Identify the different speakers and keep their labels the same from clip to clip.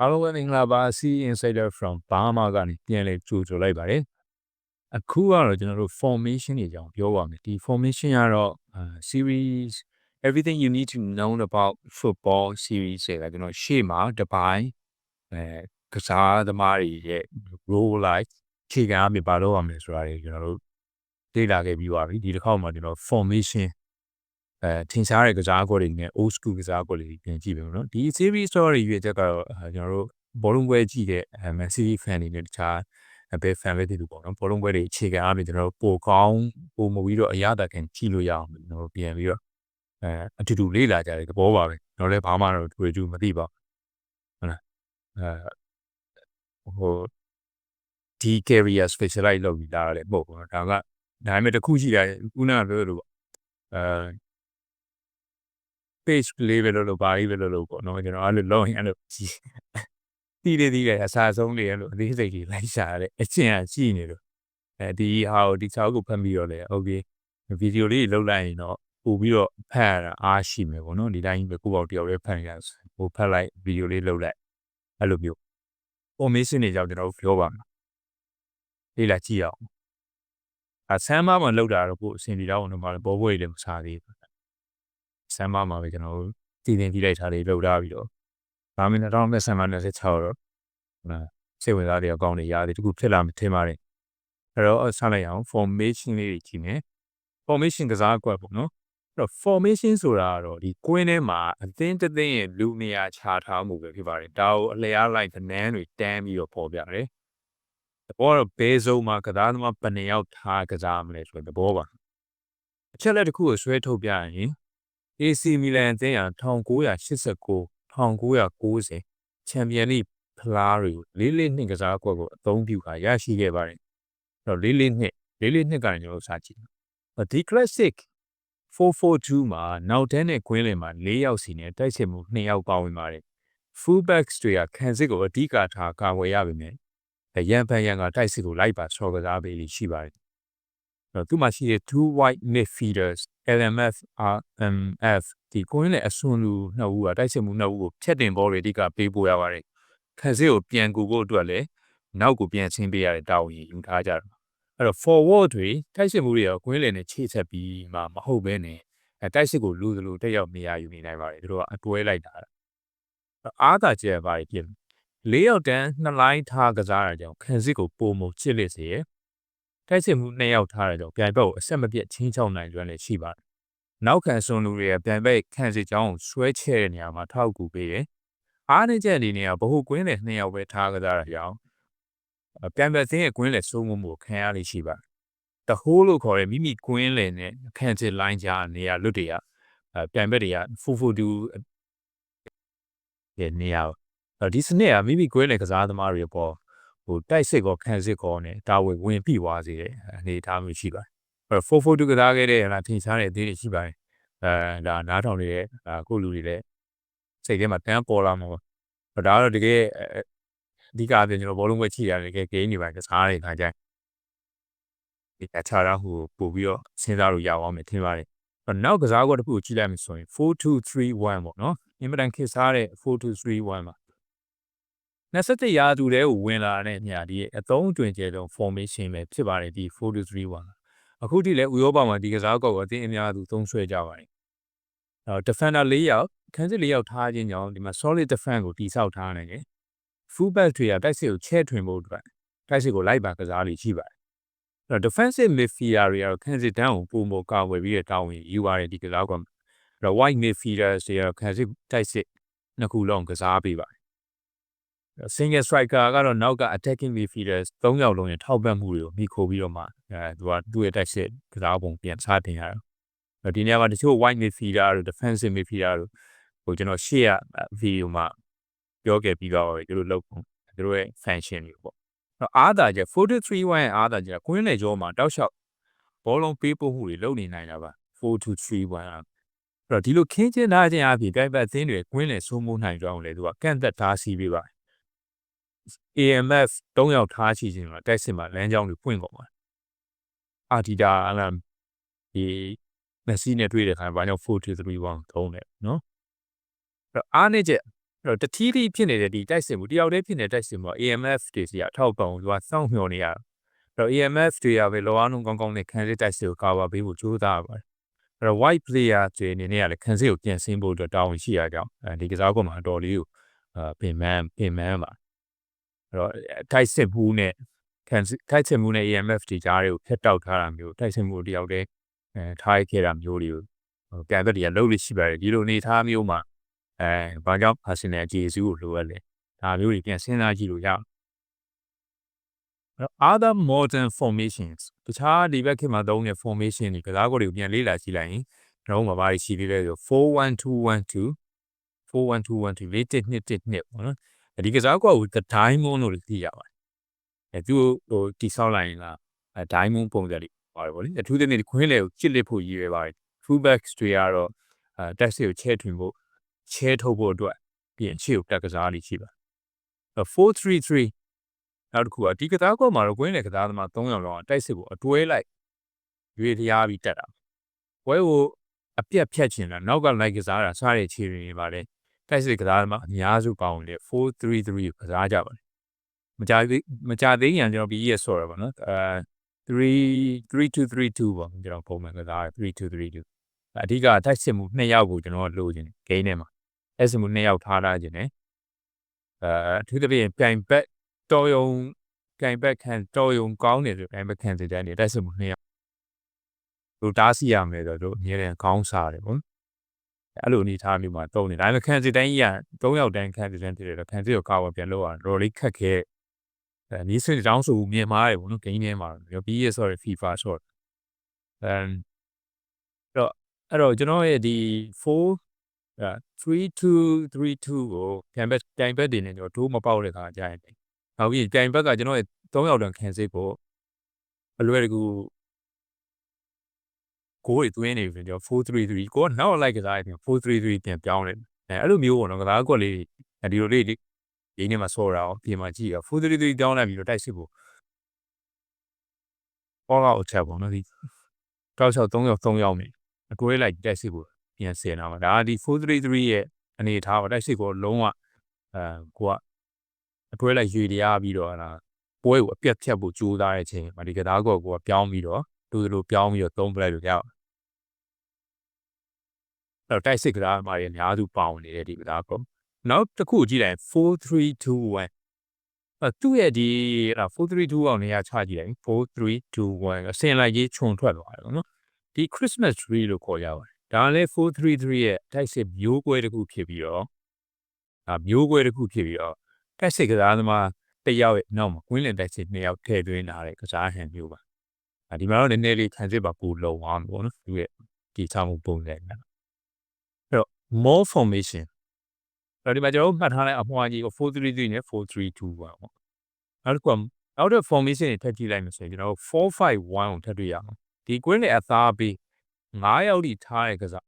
Speaker 1: အားလုံးပဲမင်္ဂလာပါ C Insider from Burma ကနေပြန်လည်ကြိုဆိုလိုက်ပါတယ်အခုကတော့ကျွန်တော်တို့ formation တွေအကြောင်းပြောပါမယ်ဒီ formation ကတော့အာ series everything you need to know about football series တွေကကျွန်တော်ရှေ့မှာတစ်ပိုင်းအဲကစားသမားတွေရဲ့ role life ခြေခံအမြပါတော့ရမယ်ဆိုတာတွေကျွန်တော်တို့လေ့လာခဲ့ပြီးပါပြီဒီတစ်ခေါက်မှာကျွန်တော် formation အဲထင်ရှားတဲ့ကစားကွက်တွေနဲ့ old school ကစားကွက်တွေပြန်ကြည့်ပြီနော်ဒီ series story ရွေးချက်ကတော့ကျွန်တော်တို့ဘောလုံးပွဲကြည့်တဲ့ Man City fan တွေနဲ့တခြားဘယ် fan ပဲတည်သူပေါ့နော်ဘောလုံးပွဲတွေအခြေခံအားဖြင့်ကျွန်တော်တို့ပိုကောင်းပိုမပြီးတော့အရသာခံကြည့်လို့ရအောင်ကျွန်တော်တို့ပြန်ပြီးတော့အဲအတူတူလေ့လာကြတဲ့သဘောပါပဲကျွန်တော်လည်းဘာမှတော့တွေ့တူမသိပါဟုတ်လားအဲဟိုဒီ career specialize လုပ်ပြီးလာရတယ်ပေါ့ဒါကဒါပေမဲ့တခုရှိတယ်ခုနကပြောလို့ပေါ့အဲ page လေးပဲလို့လို့ဘာကြီးပဲလို့လို့ပေါ့နော်ကျွန်တော်အဲ့လို login အဲ့လိုတီးလေးတီးလေးအစားဆုံးလေးအဲ့လိုအသေးစိတ်ကြီးလိုက်ရှာတဲ့အကျင့်အရှိနေလို့အဲဒီဟာကိုဒီစာအုပ်ကိုဖတ်ပြီးတော့လေ okay ဗီဒီယိုလေးလောက်လိုက်ရင်တော့ပို့ပြီးတော့ဖတ်ရတာအားရှိမယ်ပေါ့နော်ဒီတိုင်းပဲကိုပေါ့တယောက်လေးဖတ်ရတာဟိုဖတ်လိုက်ဗီဒီယိုလေးလောက်လိုက်အဲ့လိုမျိုး formation တွေကြောင့်ကျွန်တော်ပြောပါမယ်လေးလာကြည့်အောင်အဆမ်းမမလောက်တာတော့ကိုအစဉ်ဒီတော့ကျွန်တော်ပေါ်ပွဲတွေမစားသေးဘူး ဆမ်ဘာမှာပဲကျွန်တော်တို့တည်တင်ကြည့်လိုက်တာတွေလုပ်ထားပြီးတော့ဒါမှမဟုတ်2025 26တော့စိတ်ဝင်စားတဲ့အကောင့်တွေရတယ်တခုဖြစ်လာမှထင်ပါတယ်အဲ့တော့ဆက်လိုက်အောင် formation လေးတွေကြည့်မယ် formation ကစားကွက်ပေါ့နော်အဲ့တော့ formation ဆိုတာကတော့ဒီကွင်းထဲမှာအသင်းတစ်သင်းရဲ့လူနေရာခြားထားမှုပဲဖြစ်ပါတယ်ဒါကိုအလျားလိုက်နန်းတွေတန်းပြီးတော့ပေါ်ပြတယ်သဘောတော့ဘဲဆုံးမှာကစားသမားဘယ်နှယောက်ထားကစားမလဲဆိုတဲ့သဘောပါအချက်လက်တစ်ခုကိုဆွဲထုတ်ပြရင် AC မီလန်အသင်းဟာ1989 1990ချန်ပီယံလိဖလားတွေကိုလေးလေးနှစ်ကစားကွက်ကိုအသုံးပြုခါရရှိခဲ့ပါတယ်။အဲ့တော့လေးလေးနှစ်လေးလေးနှစ်ကနေကျွန်တော်စကြည့်။ဒီ classic 442မှာနောက်တန်းနဲ့ကွင်းလင်မှာ၄ယောက်စီနဲ့တိုက်စစ်မှု၂ယောက်ပါဝင်ပါတယ်။ full backs တွေကခံစစ်ကိုအဓိကထားကာဝယ်ရပါမယ်။ရန်ဖန်ရန်ကတိုက်စစ်ကိုလိုက်ပါဆော်ကစားပေးလိရှိပါတယ်။ သူ့မှာရှိတဲ့ two white midfielders LMF RMF ဒီကိုင်းလေအစွန်လူနှစ်ဦးကတိုက်စစ်မှုနှစ်ဦးကိုဖြတ်တင်ဘောတွေအဓိကပေးပို့ရပါတယ်ခန်းစစ်ကိုပြန်ကူဖို့အတွက်လည်းနောက်ကိုပြန်ချင်းပေးရတဲ့တာဝန်ယူထားကြတယ်အဲ့တော့ forward တွေတိုက်စစ်မှုတွေရောကွင်းလေနဲ့ခြေဆက်ပြီးမှမဟုတ်ဘဲနဲ့အဲတိုက်စစ်ကိုလူသလိုတက်ရောက်နေရယူနေနိုင်ပါတယ်သူတို့ကအတွဲလိုက်တာအားသာကျဲပါတယ်ပြင်လေးယောက်တန်းနှစ်လိုင်းထားကစားရကြအောင်ခန်းစစ်ကိုပုံမချစ်လက်စေရ တိုက်စစ်မှုနှစ်ယောက်ထားရကြအောင်ပြိုင်ဘက်ကိုအဆက်မပြတ်ချင်းချောင်းနိုင်ကြလည်းရှိပါတယ်နောက်ခံစွန်လူတွေကပြန်ပဲခန့်စစ်ကြောင်းကိုဆွဲချဲ့တဲ့နေရာမှာထောက်ကူပေးတယ်။အားနေချက်အနေနဲ့ကဘဟုကွင်းလေနှစ်ယောက်ပဲထားကြတာကြောင့်ပြန်ပဲသင်းရဲ့ကွင်းလေစိုးမှုမှုခံရလိရှိပါ။တဟိုးလို့ခေါ်တဲ့မိမိကွင်းလေနဲ့ခန့်စစ်လိုင်းကြားနေရာလွတ်တွေကပြန်ဘက်တွေကဖူဖူတူရဲ့နေရာဒီစနစ်ကမိမိကွင်းလေကစားသမားတွေပေါ် ဟိုတိုက်စစ်ကောခန့်စစ်ကောနဲ့တာဝန်ဝင်ပြီးွားစေတဲ့အနေအထားမျိုးရှိပါတယ်442ကစားခဲ့တဲ့ဟာထင်ရှားတဲ့အသေးတွေရှိပါတယ်အဲဒါနားထောင်နေတဲ့အခုလူတွေလည်းစိတ်ထဲမှာတန်းပေါ်လာမှာပေါ့ဒါကတော့တကယ်အဓိကအပြင်ကျွန်တော်ဘောလုံးပွဲချိရတယ်တကယ်ဂိမ်းတွေပါကစားတဲ့ခါကျရင်ဒီအချာရာဟိုပို့ပြီးတော့စဉ်းစားလို့ရအောင်မယ်ထင်ပါတယ်နောက်ကစားကွက်တစ်ခုကိုကြည့်လိုက်မယ်ဆိုရင်4231ပေါ့နော်အင်မတန်ခေတ်စားတဲ့4231ပါ 27ရာသူတဲကိုဝင်လာတဲ့ညဒီအသုံးအတွင်ကျဲဆုံး formation ပဲဖြစ်ပါတယ်ဒီ4231အခုထိလည်းဥရောပမှာဒီကစားကောက်ကိုအတင်းအများသူသုံးဆွဲကြပါတယ်။အဲ defender ၄ယောက်ခန်းစစ်၄ယောက်ထားခြင်းကြောင့်ဒီမှာ solid defense ကိုတိဆောက်ထားနိုင်တယ်။ full back တွေကတိုက်စစ်ကိုချဲ့ထွင်ဖို့အတွက်တိုက်စစ်ကိုလိုက်ပါကစားလိရှိပါတယ်။အဲ defensive midfielder တွေကတော့ခန်းစစ်တန်းကိုပုံပေါ်ကာဝယ်ပြီးတဲ့တာဝန်ယူပါတယ်ဒီကစားကောက်မှာ။အဲ white midfielder တွေကတော့ခန်းစစ်တိုက်စစ်နှစ်ခုလုံးကစားပေးပါတယ် single striker ကတော့နောက်က attacking midfielders ၃ယောက်လုံးရဲ့ထောက်ပံ့မှုတွေကိုမိခိုပြီးတော့မှအဲသူကသူ့ရဲ့တိုက်စစ်ကစားပုံပြန်စတင်ရတော့ဒီနေရာမှာတချို့ wide midfielder တို့ defensive midfielder တို့ဟိုကျွန်တော်ရှေ့က video မှာပြောခဲ့ပြီးတော့သူတို့လောက်သူတို့ရဲ့ function တွေပေါ့အားသာချက်4-3-1အားသာချက်ကွင်းလေကျော်မှာတောက်လျှောက်ဘောလုံးပေးပို့မှုတွေလုပ်နေနိုင်တာပါ4-2-3-1အဲ့တော့ဒီလိုခင်းကျင်းထားခြင်းအပြင်ပြိုင်ဘက်သင်းတွေကွင်းလေစိုးမိုးနိုင်ကြအောင်လေသူကကန့်သက်ထားစီပေးပါ AMF ၃ယောက်ထားချီခြင်းတော့တိုက်စစ်မှာလမ်းကြောင်းတွေပွင့်ကုန်ပါတယ်အာဒီတာအလမ်ဒီမက်ဆီနဲ့တွေ့တဲ့ခါဘာကြောင့်4-2-3-1ထုံးလဲနော်အဲ့အားနေချက်အဲ့တော့တတိတိဖြစ်နေတဲ့ဒီတိုက်စစ်မှုတယောက်တည်းဖြစ်နေတဲ့တိုက်စစ်မှုက AMF တွေစီကအထောက်ပံ့ကိုသူကစောင့်မျှော်နေရတာအဲ့တော့ AMF တွေကပဲလောအားလုံးကောင်းကောင်းနဲ့ခံစစ်တိုက်စစ်ကိုကာဗာပေးဖို့ကြိုးစားရပါတယ်အဲ့တော့ white player တွေအနေနဲ့ကလည်းခံစစ်ကိုပြန်ဆင်းဖို့အတွက်တာဝန်ရှိရကြောင်းအဲဒီကစားကွက်မှာအတော်လေးကိုအာပင်မန်းပင်မန်းပါ အဲ့တော့တိုက်စစ်မှုနဲ့ခံစစ်တိုက်စစ်မှုနဲ့ AMF တွေကြားတွေကိုဖျက်တောက်ထားတာမျိုးတိုက်စစ်မှုတယောက်တည်းအဲထားခဲ့တာမျိုးတွေကိုဟိုကန်သက်တွေကလုံးလို့ရှိပါတယ်ဒီလိုအနေထားမျိုးမှာအဲဘာကြောင့် personal ဂျေစုကိုလိုအပ်လဲဒါမျိုးတွေပြန်စဉ်းစားကြည့်လို့ရအောင်အဲ့တော့ other modern formations တခြားဒီဘက်ခေတ်မှာသုံးတဲ့ formation တွေကစားကွက်တွေကိုပြန်လေ့လာကြည့်လိုက်ရင်ကျွန်တော်တို့မှာဘာတွေရှိသေးလဲဆို41212 41212လေးတစ်နှစ်တစ်နှစ်ပေါ့နော် ဒီကစားကွက်ကို the diamond လို့သိရပါတယ်အဲသူဟိုတိဆောက်လိုက်ရင်ကအဲ diamond ပုံစံလေးပါတယ်ပေါ့လေအထူးသဖြင့်ခွင်းလေကိုချစ်လက်ဖို့ရည်ရွယ်ပါတယ် fullbacks တွေကတော့အဲတက်စစ်ကိုချဲထွင်ဖို့ချဲထုတ်ဖို့အတွက်ပြီးရင်ရှေ့ကိုတက်ကစားလေးရှိပါ433နောက်တစ်ခုကဒီကစားကွက်မှာတော့ကွင်းလေကစားသမား3ယောက်လောက်တိုက်စစ်ကိုအတွဲလိုက်ရွေတရားပြီးတက်တာဘွဲကိုအပြက်ဖြတ်ချင်တာနောက်ကလိုက်ကစားတာစားတဲ့ခြေရင်းပါတယ် တိုက်စစ်ကစားသမားအများစုပေါင်းလေ433ကစားကြပါတယ်မကြသေးမကြသေးရင်ကျွန်တော် BE ရဆော်ရပါတော့အဲ33232ပေါ့ကျွန်တော်ပုံမှန်ကစား3232အဓိကတိုက်စစ်မှု2ယောက်ကိုကျွန်တော်လိုချင်တယ်ဂိမ်းထဲမှာအဲ့စမှု2ယောက်ထားထားခြင်းနဲ့အဲအထူးသဖြင့်ပြိုင်ဘက်တော်ယုံပြိုင်ဘက်ခံတော်ယုံကောင်းတယ်ဆိုပြိုင်ဘက်ခံတဲ့တဲ့တိုက်စစ်မှု2ယောက်တို့တားစီရမယ်ဆိုတော့အများနဲ့ခေါင်းစားတယ်ပေါ့ အဲ့လိုအနေထားမျိုးမှာတုံးနေဒါပေမဲ့ခံစစ်တိုင်းကြီးက3ယောက်တန်းခံစစ်တန်းဖြစ်တယ်တော့ခံစစ်ကိုကာဝယ်ပြန်လို့ရတော့လေးခက်ခဲအဲနီးစင်တောင်းဆိုမြင်မားတယ်ပေါ့နော်ဂိမ်းထဲမှာပြီးပြီးရဆိုရ FIFA ဆိုတော့အဲတော့အဲ့တော့ကျွန်တော်ရဲ့ဒီ4အဲ3232ကိုပြန်ဘက်တိုင်ဘက်တွေနဲ့ကျွန်တော်ဒိုးမပေါက်တဲ့ခါကြာရင်နောက်ပြီးတိုင်ဘက်ကကျွန်တော်ရဲ့3ယောက်တန်းခံစစ်ကိုအလွယ်တကူ ကိုယ်တွေသွင်းနေပြီကျွန်တော်433ကိုကနောက်လိုက်ကစားရင်433ပြန်ပြောင်းတယ်အဲအဲ့လိုမျိုးပေါ့နော်ကစားကွက်လေးဒီလိုလေးဒီနေ့မှာဆော့တာအောင်ပြင်မှာကြည့်ရ433တောင်းလိုက်ပြီးတော့တိုက်စစ်ဖို့ပေါ်တော့အချက်ပေါ့နော်ဒီတောက်လျှောက်3ယောက်3ယောက်နေအတွဲလိုက်တိုက်စစ်ဖို့ပြန်ဆင်တာပါဒါဒီ433ရဲ့အနေထားပါတိုက်စစ်ကိုလုံးဝအဲကိုကအတွဲလိုက်ရွေတရားပြီးတော့ဟာပွဲကိုအပြတ်ဖြတ်ဖို့ကြိုးစားတဲ့အချိန်မှာဒီကစားကောကိုကပြောင်းပြီးတော့ သူတို့ပြောင်းပြီးတော့သုံးပလိုက်လို့ရအောင်အဲ့တော့တိုက်စစ်ကစားမှာရအများစုပေါဝင်နေတဲ့ဒီကစားကောနောက်တစ်ခုကြည့်လိုက်4321အဲသူ့ရဲ့ဒီအဲ့432အောင်နေရာချကြည့်လိုက်4321အစင်လိုက်ကြီးခြုံထွက်သွားတယ်နော်ဒီ Christmas tree လို့ခေါ်ရပါတယ်ဒါလည်း433ရဲ့တိုက်စစ်မျိုးကွဲတစ်ခုဖြစ်ပြီးတော့အာမျိုးကွဲတစ်ခုဖြစ်ပြီးတော့တိုက်စစ်ကစားသမားတယောက်ရဲ့နောက်မှာကွင်းလင်တိုက်စစ်နှစ်ယောက်ထည့်သွင်းလာတဲ့ကစားဟန်မျိုးပါ ဒီမှာတော့နည်းနည်းလေးခံစစ်ပါပူလုံအောင်ပေါ့နော်သူရဲ့ဒီချောင်းမှုပုံစံနဲ့အဲ့တော့ more formation အဲ့ဒီမှာကျွန်တော်မှတ်ထားတဲ့အမွှာကြီးကို433နဲ့432ပါပေါ့နောက်တစ်ခုကနောက်တဲ့ formation တွေထပ်ကြည့်လိုက်မယ်ဆိုရင်ကျွန်တော်451ကိုထပ်တွေ့ရအောင်ဒီကွင်းလေအသားပေး9ရောက်ထိထားတဲ့ကစား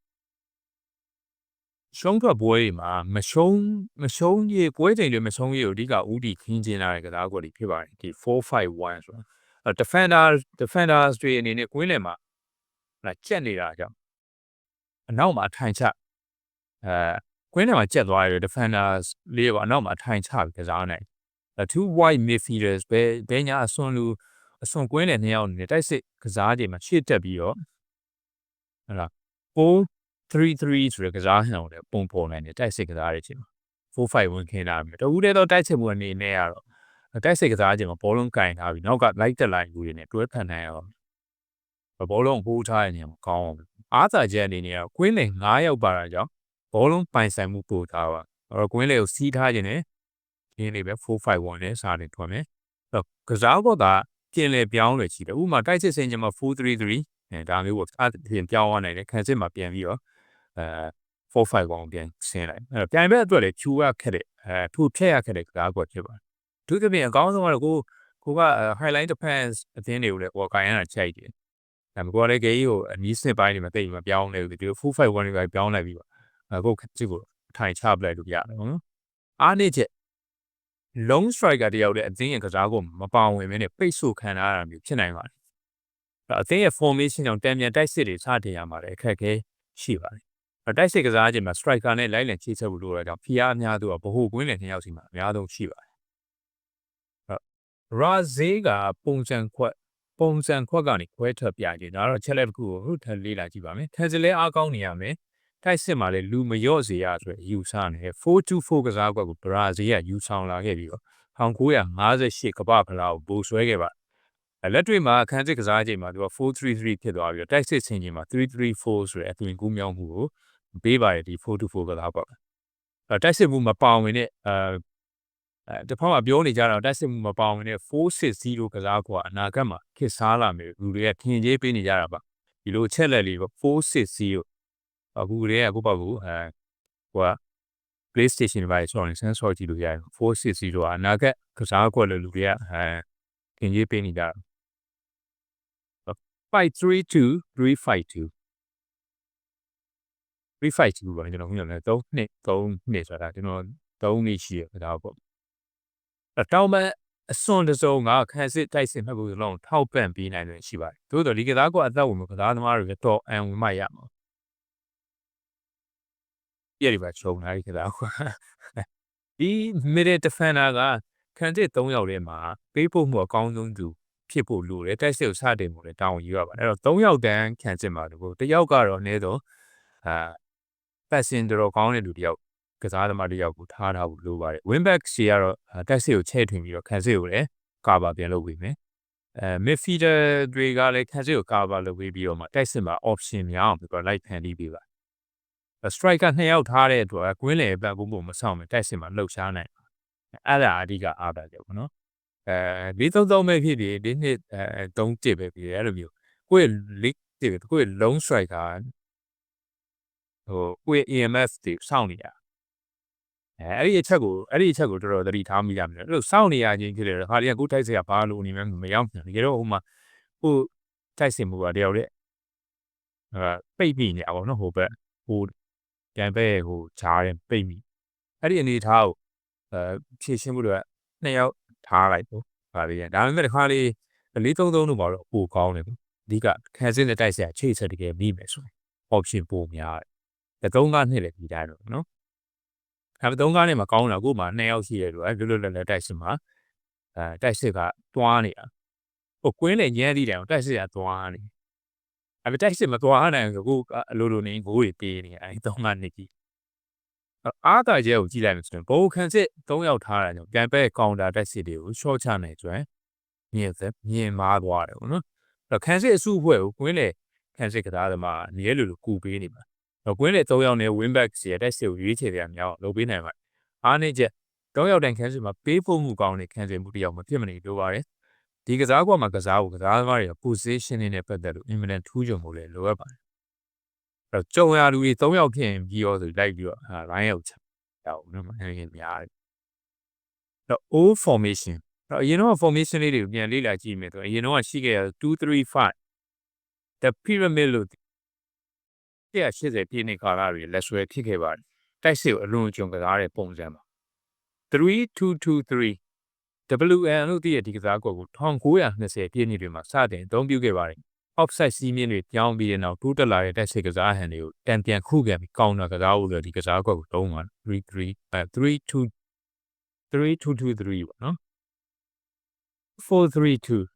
Speaker 1: ရှုံးထွက်ပွဲတွေမှာမရှုံးမရှုံးကြီးပွဲချိန်တွေမရှုံးကြီးကိုအဓိကဦးတည်ခင်းကျင်းလာတဲ့ကစားကွက်တွေဖြစ်ပါတယ်ဒီ451ဆိုတာ defender defenders တွေအနေနဲ့ကွင်းလယ်မှာဟလာကြက်နေတာကြောင့်အနောက်မှာထိုင်ချအဲကွင်းထဲမှာကြက်သွားရတဲ့ defenders လေးကအနောက်မှာထိုင်ချပြီးကစားနိုင် two wide midfielders ဘယ်ဘယ်ညာအစွန်လူအစွန်ကွင်းလေနှစ်ယောက်နေတိုက်စစ်ကစားချိန်မှာရှေ့တက်ပြီးတော့ဟလာ4-3-3ဆိုတဲ့ကစားဟန်ကိုလည်းပုံဖော်နိုင်တယ်တိုက်စစ်ကစားတဲ့ချိန်မှာ4-5ဝင်ခင်းလာပြီတဦးတည်းသောတိုက်စစ်မှုအနေနဲ့ကတော့ တိုက်စစ်ကစားချိန်မှာဘောလုံးကင်ထားပြီးနောက်ကလိုက်တက်လိုက်လူတွေနဲ့တွဲဖန်နိုင်အောင်ဘောလုံးဟိုးထားတဲ့နေရာမှာကောင်းအောင်အားသာချက်အနေနဲ့ကကွင်းလေ9ယောက်ပါတာကြောင့်ဘောလုံးပိုင်ဆိုင်မှုပို့ထားပါအဲ့တော့ကွင်းလေကိုစီးထားခြင်းနဲ့ရင်းလေးပဲ451နဲ့စာနေထွက်မယ်အဲ့တော့ကစားဘောကပြင်လေပြောင်းလေချီတယ်ဥပမာတိုက်စစ်စင်ချင်မှာ433အဲဒါမျိုးပေါ့အပြင်ပြောင်းသွားနိုင်တယ်ခံစစ်မှာပြန်ပြီးတော့အဲ451ပြန်ဆင်းလိုက်အဲ့တော့ပြိုင်ဘက်အတွက်လည်းဖြူရခက်တဲ့အဲထူဖြက်ရခက်တဲ့ကစားကွက်ဖြစ်ပါတယ် သူကပြင်အကောင်းဆုံးကတော့ကိုကိုက highline defense အသင်းတွေကိုလည်းကိုယ်ကိုင်ရတာချိုက်တယ်ဒါပေမဲ့ကိုကလည်းဂေးကိုအနီးစစ်ပိုင်းတွေမှာတိတ်မပြောင်းလဲဘူးဒီ451တွေပြောင်းလိုက်ပြီးပါအခုစစ်ကိုထိုင်ချပလိုက်လို့ရတယ်နော်အားနေချက် long striker တယောက်တည်းအသင်းရဲ့ကစားကိုမပါဝင်မင်းနဲ့ပိတ်ဆို့ခံရတာမျိုးဖြစ်နိုင်ပါတယ်အသင်းရဲ့ formation ကြောင့်တံမြန်တိုက်စစ်တွေစတင်ရမှာလည်းအခက်အခဲရှိပါတယ်တိုက်စစ်ကစားခြင်းမှာ striker နဲ့လိုက်လံချိတ်ဆက်ဖို့လိုတာကြောင့်ဖီအားအများသူကဗဟိုကွင်းလယ်နှစ်ယောက်စီမှာအများဆုံးရှိပါတယ်။ ရာဇေးကပုံစံခွက်ပုံစံခွက်ကနေခွဲထွက်ပြခြင်းဒါတော့ချက်လက်တစ်ခုကိုဟုတ်ထပ်လေးလာကြည့်ပါမယ်။ထန်စလဲအားကောင်းနေရမယ်။တိုက်စစ်မှာလည်းလူမလျော့စေရဆိုရယူဆနေ424ကစားကွက်ကိုဘရာဇီးကယူဆောင်လာခဲ့ပြီးတော့1958ကမ္ဘာဖလားကိုပိုဆွဲခဲ့ပါလက်တွေ့မှာအခန်းစစ်ကစားချိန်မှာသူက433ဖြစ်သွားပြီးတော့တိုက်စစ်ဆင်ချိန်မှာ334ဆိုတဲ့အသွင်ကူးမြောင်းမှုကိုပေးပါတယ်ဒီ424ကစားပေါ့အဲတိုက်စစ်မှုမပေါဝင်တဲ့အဲ အဲတစ်ဖက်မှာပြောနေကြတာတိုက်စစ်မှုမပေါဝင်တဲ့460ကစားကွာအနာဂတ်မှာခစ်စားလာမယ်လူတွေကထင်ကြီးပေးနေကြတာပါဒီလိုချက်လက်လေးပေါ့460အခုတည်းကကိုပေါ့ဘူးအဲဟိုက PlayStation တွေပါဆိုရင် sensor ကြည့်လို့ရတယ်460ကအနာဂတ်ကစားကွက်လို့လူတွေကအဲထင်ကြီးပေးနေကြတာ532 352 352ပါကျွန်တော်ခုနက3နှစ်3နှစ်ဆိုတာကျွန်တော်3နှစ်ရှိရတာပေါ့အ တောင်မဲ့အစွန်တစုံကခန်းစစ်တိုက်စစ်မှတ်ဖို့လုံးထောက်ပံ့ပေးနိုင်တယ်ရှိပါတယ်သို့တော်ဒီကစားကအသက်ဝင်ကစားသမားတွေတော့အံဝင်မှရမှာပြည့်ရပါချုံလာဒီကစားကဒီ middle defender ကခန်းစစ်3ယောက်ထဲမှာပေးဖို့မှုအကောင်းဆုံးသူဖြစ်ဖို့လိုတယ်တက်စစ်ကိုစတင်ဖို့လည်းတောင်းယူရပါတယ်အဲ့တော့3ယောက်တန်းခံစစ်မှာလို့တယောက်ကတော့အနည်းဆုံးအာပတ်စင်တော်ကောင်းတဲ့လူတယောက် ကစားသမားတယောက်ကိုထားထားဖို့လိုပါတယ် winback စီကတော့တက်စစ်ကိုချဲ့ထွင်ပြီးတော့ခံစစ်ကိုလည်းကာဗာပြန်လုပ်ပေးမယ်အဲ midfielder တွေကလည်းခံစစ်ကိုကာဗာလုပ်ပေးပြီးတော့မှတက်စစ်မှာ option များအောင်ပြီးတော့ light ဖန်တီးပေးပါ striker နှစ်ယောက်ထားတဲ့အတွက်ကွင်းလယ်ပတ်ကုန်းပုံမဆောင်မယ်တက်စစ်မှာလှုပ်ရှားနိုင်အဲ့ဒါအဓိကအားပါကြပေါ့နော်အဲ433ပဲဖြစ်ဖြစ်ဒီနှစ်အဲ3တစ်ပဲဖြစ်တယ်အဲ့လိုမျိုးကိုယ့်ရဲ့တစ်ပဲကိုယ့်ရဲ့ long striker ဟိုကိုယ့်ရဲ့ EMF တွေစောင့်နေရ အဲအဲ့ဒီအချက်ကိုအဲ့ဒီအချက်ကိုတော်တော်သတိထားမိရမယ်အဲ့လိုစောင့်နေရခြင်းဖြစ်တယ်ခါလေးကကိုထိုက်စရာဘာလို့အနေနဲ့မရောက်ဘူးတကယ်တော့ဟိုမှာဟိုထိုက်စင်မှုကတယောက်တည်းအဲပိတ်ပြီးနေအောင်နော်ဟိုဘက်ဟိုပြန်ပဲဟိုဂျားရင်ပိတ်မိအဲ့ဒီအနေထားကိုအဲဖြည့်ရှင်းမှုတွေကနှစ်ယောက်ထားလိုက်ပေါ့ဗာလေဒါပေမဲ့တခါလေး433လို့ပါတော့ပိုကောင်းတယ်ပေါ့အဓိကခံစစ်နဲ့တိုက်စရာချိတ်ဆက်တကယ်ပြီးမယ်ဆိုရင် option ပိုများတယ်3ကနှစ်လည်းပြီးတိုင်းတော့နော် အဲ3ကနှစ်မှာကောင်းတာကိုမှ2ယောက်ရှိတယ်လို့အဲလွတ်လွတ်လပ်လပ်တိုက်စစ်မှာအဲတိုက်စစ်ကတွားနေတာဟိုကွင်းလေညံ့သည့်တိုင်တိုက်စစ်ကတွားနေအဲတိုက်စစ်မတွားနိုင်ဘူးကိုအလိုလိုနေကိုတွေပေးနေအဲ3ကနှစ်ကြီးအားသာကျဲကိုကြည့်လိုက်မယ်ဆိုရင်ဘိုးခန့်စစ်၃ယောက်ထားတာကြောင့်ပြန်ပဲကောင်တာတက်စစ်တွေကိုရှော့ချနိုင်ကြွယ်မြင်စမြင်မာသွားတယ်ပေါ့နော်အဲ့ခန့်စစ်အစုအဖွဲ့ကိုကွင်းလေခန့်စစ်ကစားသမားနေရလူလူကူပေးနေမှာတော့ ကွင်းလေ၃ယောက်နဲ့ win back စီရတက်စစ်ကိုရွေးချယ်ပြန်မြောက်လုပ်ပေးနိုင်မှာအားနေချက်၃ယောက်တိုင်ခန့်စစ်မှာပေးဖို့မှုကောင်းတဲ့ခန့်စစ်မှုတယောက်မဖြစ်မနေလိုပါတယ်ဒီကစားကွက်မှာကစားဖို့ကစားသမားတွေက position နဲ့ပတ်သက်လို့ imminent ထူးချွန်မှုလည်းလိုအပ်ပါတယ်တော့ကြုံရလူတွေ၃ယောက်ဖြစ်ရင်ပြီးရောဆိုလိုက်ပြီးတော့ဟာ line ရောက်ချက်ရောက်နော်အဲ့ဒီများတယ်တော့ O formation တော့အရင်တော့ formation လေးတွေကိုပြန်လေ့လာကြည့်မယ်ဆိုအရင်တော့ရှိခဲ့တဲ့235 the pyramid လို့ 180ပြည့်နေကာလတွေလက်ဆွဲဖြစ်ခဲ့ပါတယ်တိုက်စစ်ကိုအလွန်ကြုံကစားတဲ့ပုံစံပါ3223 WN လို့တည့်ရဒီကစားကွက်ကို1920ပြည့်နှစ်တွေမှာစတင်အသုံးပြုခဲ့ပါတယ် offside စီးမြင့်တွေပြောင်းပြီးတဲ့နောက်တိုးတက်လာတဲ့တက်စစ်ကစားဟန်တွေကိုတန်ပြန်ခုခံပြီးကောင်းတာကစားဖို့လို့ဒီကစားကွက်ကိုတုံးပါ33အဲ32 3223ပေါ့နော်432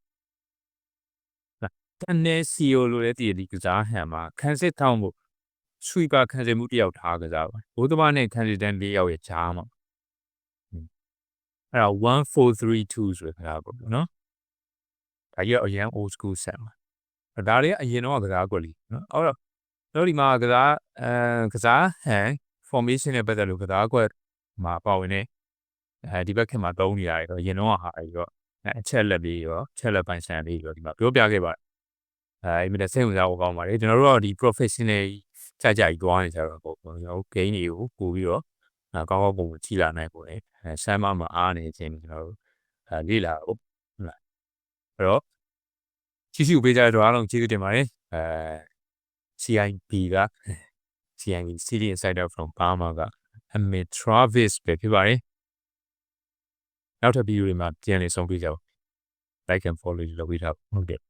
Speaker 1: တန်နေစီယိုလိုလည်းတည်ဒီကစားဟန်မှာခန်းစစ်ထောင်းဖို့ ဆွီပါခန်းစစ်မှုတယောက်ထားကစားပါဘိုးသမားနဲ့ခန်းစစ်တန်၄ယောက်ရဲ့ဂျားမှာအဲ့ဒါ1432ဆိုတဲ့ခါပေါ့နော်ဒါကြီးအရင် old school ဆက်မှာဒါတွေကအရင်တော့ကစားကွက်လीနော်အဲ့တော့တို့ဒီမှာကစားအဲကစားဟန် formation နဲ့ပတ်သက်လို့ကစားကွက်မှာပါဝင်နေအဲဒီဘက်ခင်မှာသုံးနေရတယ်တော့အရင်တော့ဟာအဲဒီတော့အချက်လက်လေးရောချက်လက်ပိုင်ဆိုင်လေးရောဒီမှာပြောပြခဲ့ပါတယ်အဲဒီမှာစိတ်ဝင်စားဖို့ကောင်းပါတယ်ကျွန်တော်တို့ကဒီ professional ကြကြကြီးသွားနေကြတော့ပေါ့ကျွန်တော်တို့ gain တွေကိုပို့ပြီးတော့ကောင်းကောင်းပုံကြည့်လာနိုင်ပေါ့လေအဲဆမ်းမမအားနေခြင်းကျွန်တော်တို့အဲလေ့လာဟုတ်လားအဲ့တော့ချီစီကိုပေးကြတဲ့တော့အားလုံးကျေးဇူးတင်ပါတယ်အဲ CIB က CIB City Insider from Burma က Amit Travis ပဲဖြစ်ပါတယ်နောက်ထပ်ဗီဒီယိုတွေမှာပြန်လည်ဆုံးပြကြပါ like and follow လုပ်ပေးထားဟုတ်ကဲ့